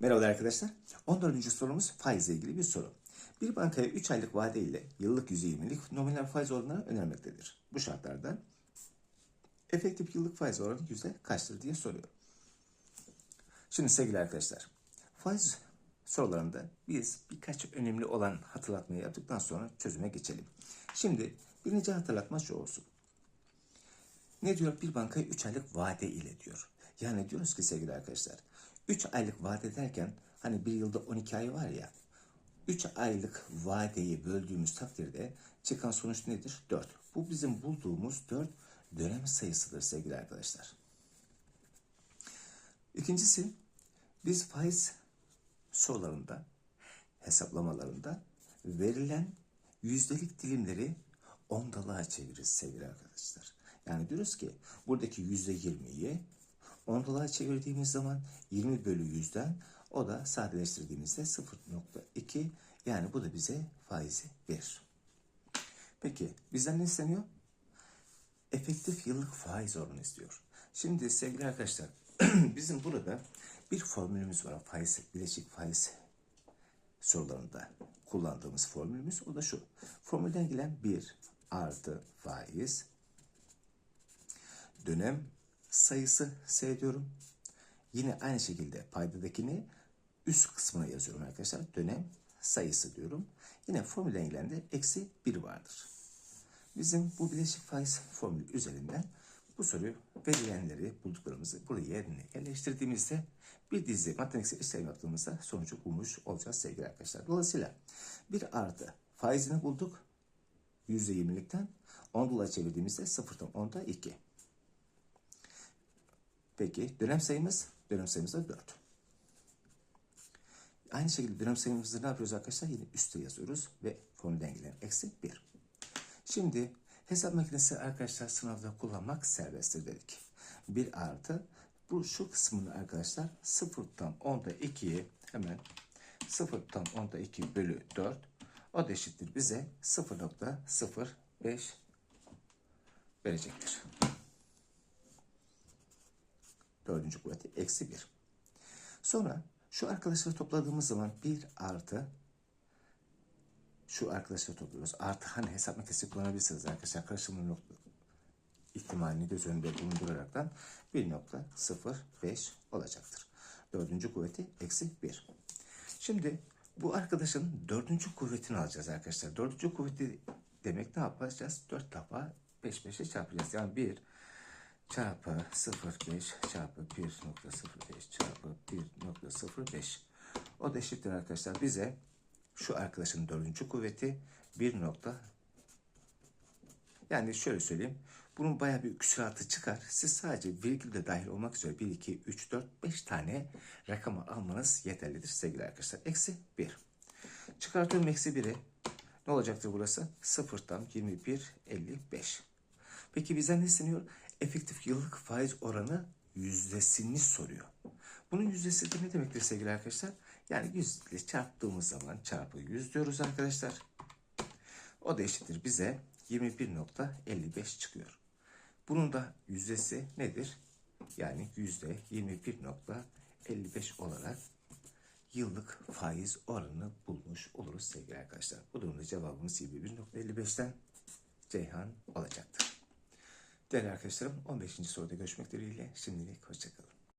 Merhaba arkadaşlar. 14. sorumuz faizle ilgili bir soru. Bir bankaya 3 aylık vade ile yıllık %20'lik nominal faiz oranları önermektedir. Bu şartlarda efektif yıllık faiz oranı yüzde kaçtır diye soruyor. Şimdi sevgili arkadaşlar, faiz sorularında biz birkaç önemli olan hatırlatmayı yaptıktan sonra çözüme geçelim. Şimdi birinci hatırlatma şu olsun. Ne diyor? Bir bankaya 3 aylık vade ile diyor. Yani diyoruz ki sevgili arkadaşlar 3 aylık vade derken hani bir yılda 12 ay var ya 3 aylık vadeyi böldüğümüz takdirde çıkan sonuç nedir? 4. Bu bizim bulduğumuz 4 dönem sayısıdır sevgili arkadaşlar. İkincisi biz faiz sorularında hesaplamalarında verilen yüzdelik dilimleri ondalığa çeviririz sevgili arkadaşlar. Yani diyoruz ki buradaki yüzde yirmiyi ondalığa çevirdiğimiz zaman 20 bölü yüzden o da sadeleştirdiğimizde 0.2 yani bu da bize faizi verir. Peki bizden ne isteniyor? Efektif yıllık faiz oranı istiyor. Şimdi sevgili arkadaşlar bizim burada bir formülümüz var. Faiz, bileşik faiz sorularında kullandığımız formülümüz o da şu. Formülden gelen 1 artı faiz dönem sayısı S diyorum. Yine aynı şekilde paydadakini üst kısmına yazıyorum arkadaşlar. Dönem sayısı diyorum. Yine formülden gelen de eksi 1 vardır. Bizim bu bileşik faiz formülü üzerinden bu soruyu verilenleri bulduklarımızı buraya yerine yerleştirdiğimizde bir dizi matematiksel işlem yaptığımızda sonucu bulmuş olacağız sevgili arkadaşlar. Dolayısıyla bir artı faizini bulduk. %20'likten 10 dolar çevirdiğimizde 0'dan 10'da 2. Peki dönem sayımız? Dönem sayımız da 4. Aynı şekilde dönem sayımızı ne yapıyoruz arkadaşlar? Yine üstte yazıyoruz ve formülden gelen eksi 1. Şimdi hesap makinesi arkadaşlar sınavda kullanmak serbesttir dedik. 1 artı bu şu kısmını arkadaşlar 0'dan 10'da 2'yi hemen 0'dan 10'da 2 bölü 4 o da eşittir bize 0.05 verecektir. Dördüncü kuvveti eksi 1. Sonra şu arkadaşları topladığımız zaman 1 artı şu arkadaşları topluyoruz. Artı hani hesap makinesi kullanabilirsiniz arkadaşlar. Karışımın nokta ihtimalini göz önünde bulunduraraktan 1.05 olacaktır. Dördüncü kuvveti eksi 1. Şimdi bu arkadaşın dördüncü kuvvetini alacağız arkadaşlar. Dördüncü kuvveti demek ne yapacağız? 4 defa 5 5'e çarpacağız. Yani 1 çarpı 0.5 çarpı 1.05 çarpı 1.05 o da eşittir arkadaşlar bize şu arkadaşın dördüncü kuvveti 1 nokta yani şöyle söyleyeyim bunun bayağı bir küsuratı çıkar. Siz sadece virgül de dahil olmak üzere 1, 2, 3, 4, 5 tane rakamı almanız yeterlidir sevgili arkadaşlar. Eksi 1. Çıkartıyorum eksi 1'i. Ne olacaktır burası? 0'dan 21, 55. Peki bizden ne isteniyor? Efektif yıllık faiz oranı yüzdesini soruyor. Bunun yüzdesi de ne demektir sevgili arkadaşlar? Yani 100 ile çarptığımız zaman çarpı 100 diyoruz arkadaşlar. O da eşittir bize 21.55 çıkıyor. Bunun da yüzdesi nedir? Yani yüzde 21.55 olarak yıllık faiz oranını bulmuş oluruz sevgili arkadaşlar. Bu durumda cevabımız 21.55'ten Ceyhan olacaktır. Değerli arkadaşlarım 15. soruda görüşmek dileğiyle şimdilik hoşçakalın.